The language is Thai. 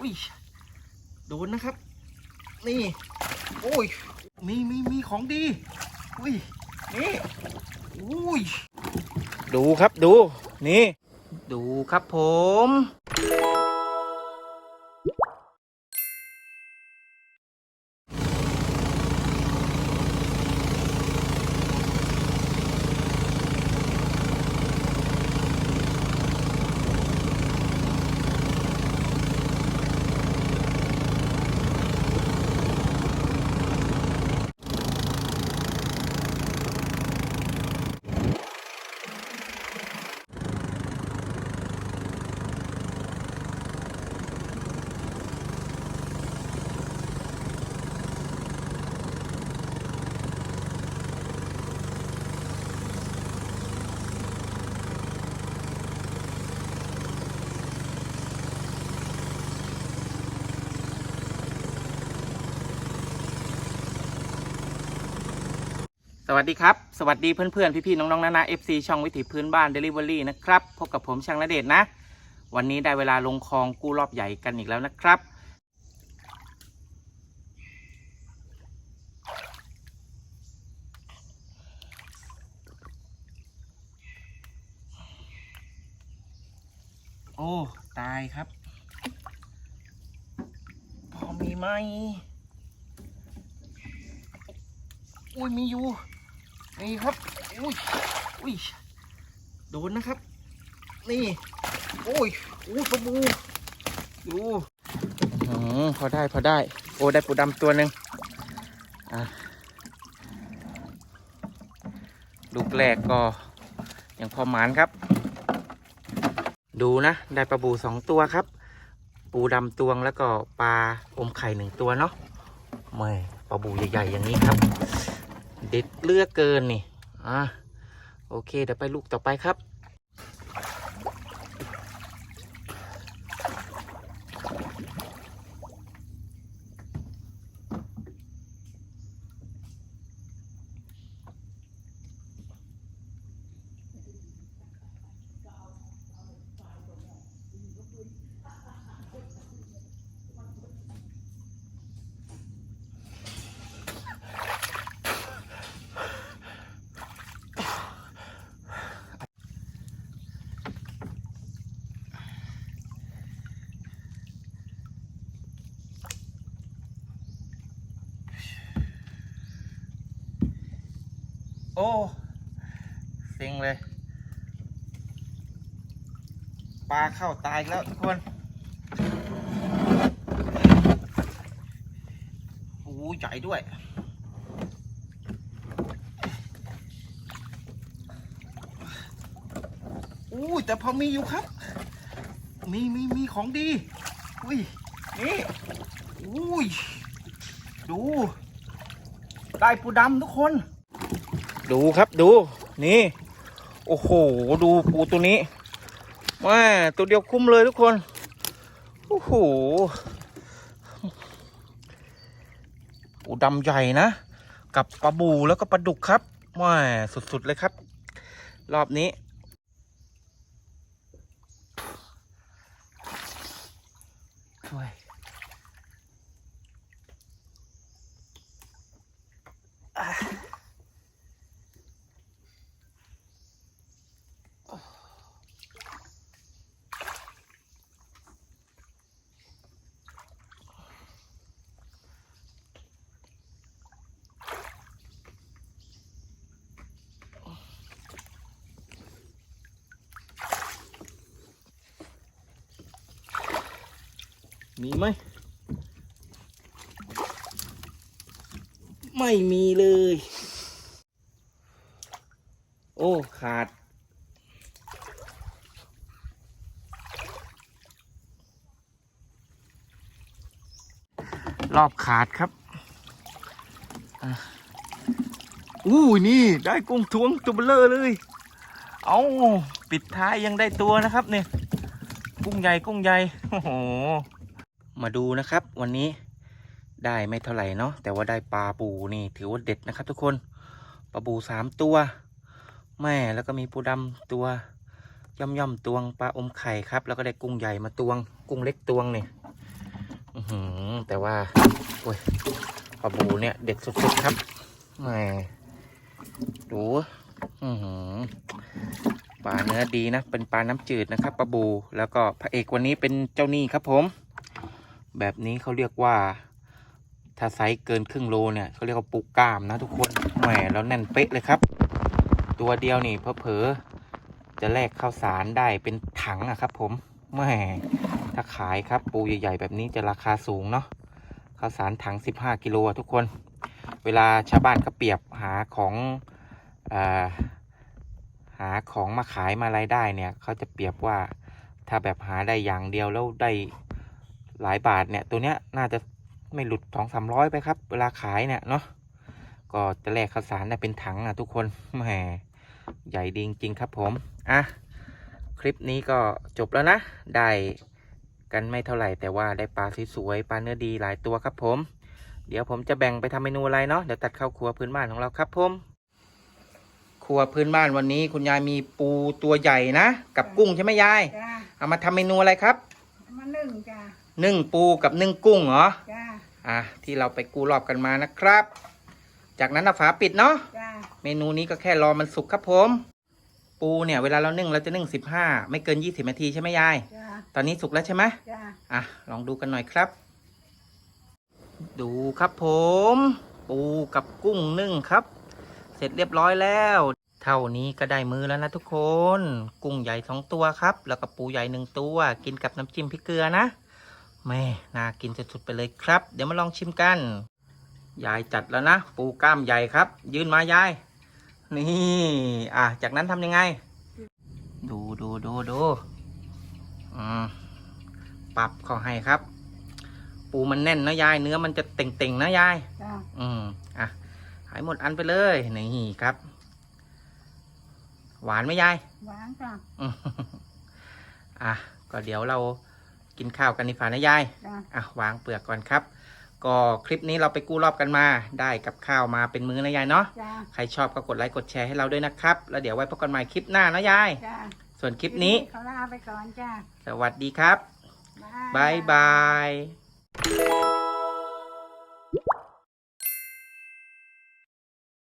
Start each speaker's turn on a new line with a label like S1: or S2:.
S1: อุ้ยโดนนะครับ นี่ โอ้ย มีมีมีของดี อุ้ย นี่ อุ้ย ดูครับดู นี่ ดูครับผม สวัสดีครับ สวัสดีเพื่อนๆ พี่ๆ น้องๆนานา FC ช่องวิถีพื้นบ้าน Delivery นะครับ พบกับผมช่างระเดชนะ วันนี้ได้เวลาลงคลองกู้รอบใหญ่กันอีกแล้วนะครับ โอ้ ตายครับ พอมีไหมอุ้ยมีอยู่ นี่ครับ อุ้ย อุ้ย โดนนะครับ นี่ โอ้ยอู้ปลาบูดูอืมพอได้พอได้ โอ้ได้ปูดำตัวหนึ่งอะลูกแรกก็ยังพอหมานครับ ดูนะ ได้ปลาบูสองตัวครับ ปูดำตวงแล้วก็ปลาอมไข่หนึ่งตัวเนาะไม่ปลาบูใหญ่ๆอย่างนี้ครับ เด็ดเลือกเกินนี่อะโอเคเดี๋ยวไปลูกต่อไปครับ โอ้เซ็งเลย ปลาเข้าตายแล้วทุกคนโอ้ใหญ่ด้วยอู้แต่พอมีอยู่ครับ มีมีมีของดี อุ้ย นี่ อุ้ย ดู ได้ปูดำทุกคน ดูครับดู นี่ โอ้โห ดูปูตัวนี้ว้าตัวเดียวคุ้มเลยทุกคน โอ้โห ปูดำใหญ่นะ กับปลาบูแล้วก็ปลาดุกครับว้าสุดๆเลยครับ รอบนี้ มีไหม ไม่มีเลย โอ้ ขาด รอบขาดครับอู้นี่ ได้กุ้งทวงตัวเบลอเลย เอาปิดท้ายยังได้ตัวนะครับเนี่ย กุ้งใหญ่ กุ้งใหญ่ โอ้โห มาดูนะครับ วันนี้ได้ไม่เท่าไหร่เนาะแต่ว่าได้ปลาปูนี่ถือว่าเด็ดนะครับ ทุกคนปลาปูสามตัว แม่แล้วก็มีปูดำตัวย่อมย่อมตวงปลาอมไข่ครับ แล้วก็ได้กุ้งใหญ่มาตวง กุ้งเล็กตวงเนี่ยหือแต่ว่าโอ้ยปลาบูเนี่ยเด็ดสุดๆครับแหมดูอือหือปลาเนื้อดีนะ เป็นปลาน้ำจืดนะครับปลาบู แล้วก็พระเอกวันนี้เป็นเจ้านี่ครับผม แบบนี้เขาเรียกว่า ถ้าไซส์เกินครึ่งโลเนี่ยเขาเรียกว่าปูกล้ามนะทุกคนแหมแล้วแน่นเป๊ะเลยครับ ตัวเดียวนี่เพอๆจะแลกข้าวสารได้เป็นถังอะครับ ผมแหมถ้าขายครับปูใหญ่ ๆ แบบนี้จะราคาสูงเนาะข้าวสารถัง 15กิโลอะทุกคน เวลาชาวบ้านเขาเปรียบหาของอหาของมาขายมารายได้เนี่ยเขาจะเปรียบว่าถ้าแบบหาได้อย่างเดียวแล้วได้ หลายบาทเนี่ยตัวเนี้ยน่าจะไม่หลุดสองสามร้อยไปครับ เวลาขายเนี่ยเนาะก็จะแลกข้าวสารได้เป็นถังอะทุกคนแหมใหญ่ดีจริงๆครับผม อะ คลิปนี้ก็จบแล้วนะ ได้กันไม่เท่าไหร่แต่ว่าได้ปลาสวยๆปลาเนื้อดีหลายตัวครับผม เดี๋ยวผมจะแบ่งไปทำเมนูอะไรเนาะเดี๋ยวตัดเข้าครัวพื้นบ้านของเราครับผม ครัวพื้นบ้านวันนี้คุณยายมีปูตัวใหญ่นะ กับกุ้งใช่ไหมยาย
S2: จ้า
S1: เอามาทำเมนูอะไรครับ
S2: มานึ่งจ้า
S1: นึ่งปูกับนึ่งกุ้งเหรอ
S2: จ้า
S1: อะที่เราไปกู้รอบกันมานะครับ จากนั้นเอาฝาปิดเนาะ
S2: จ้า
S1: เมนูนี้ก็แค่รอมันสุกครับผม ปูเนี่ยเวลาเรานึ่งเราจะนึ่งสิบห้าไม่เกินยี่สิบนาทีใช่ไหมยาย
S2: จ้า
S1: ตอนนี้สุกแล้วใช่ไหม
S2: จ้า
S1: อะลองดูกันหน่อยครับ ดูครับผม ปูกับกุ้งนึ่งครับ เสร็จเรียบร้อยแล้ว เท่านี้ก็ได้มือแล้วนะทุกคน กุ้งใหญ่สองตัวครับ แล้วก็ปูใหญ่หนึ่งตัว กินกับน้ำจิ้มพริกเกลือนะ แม่น่ากินสุดๆไปเลยครับ เดี๋ยวมาลองชิมกัน ยายจัดแล้วนะ ปูกล้ามใหญ่ครับ ยืนมายาย นี่ อะ จากนั้นทำยังไง ดูดูดูดูอืมปรับเขาให้ครับ ปูมันแน่นนะยาย เนื้อมันจะเต่งๆนะยาย
S2: จ้า
S1: อืม อะ หายหมดอันไปเลย นี่ครับ หวานไหมยาย
S2: หวานจ้า
S1: อืมอะ ก็เดี๋ยวเรา กินข้าวกันดีฝ่านะยาย
S2: จ้า
S1: อะวางเปลือกก่อนครับ ก็คลิปนี้เราไปกู้รอบกันมา ได้กับข้าวมาเป็นมื้อนะยายเนาะ
S2: จ้า
S1: ใครชอบก็กดไลค์กดแชร์ให้เราด้วยนะครับ แล้วเดี๋ยวไว้พบกันใหม่คลิปหน้านะยาย
S2: จ้า
S1: ส่วนคลิปนี้
S2: เขาลาไปก่อนจ้า
S1: สวัสดีครับ
S2: บ๊าย
S1: บาย บาย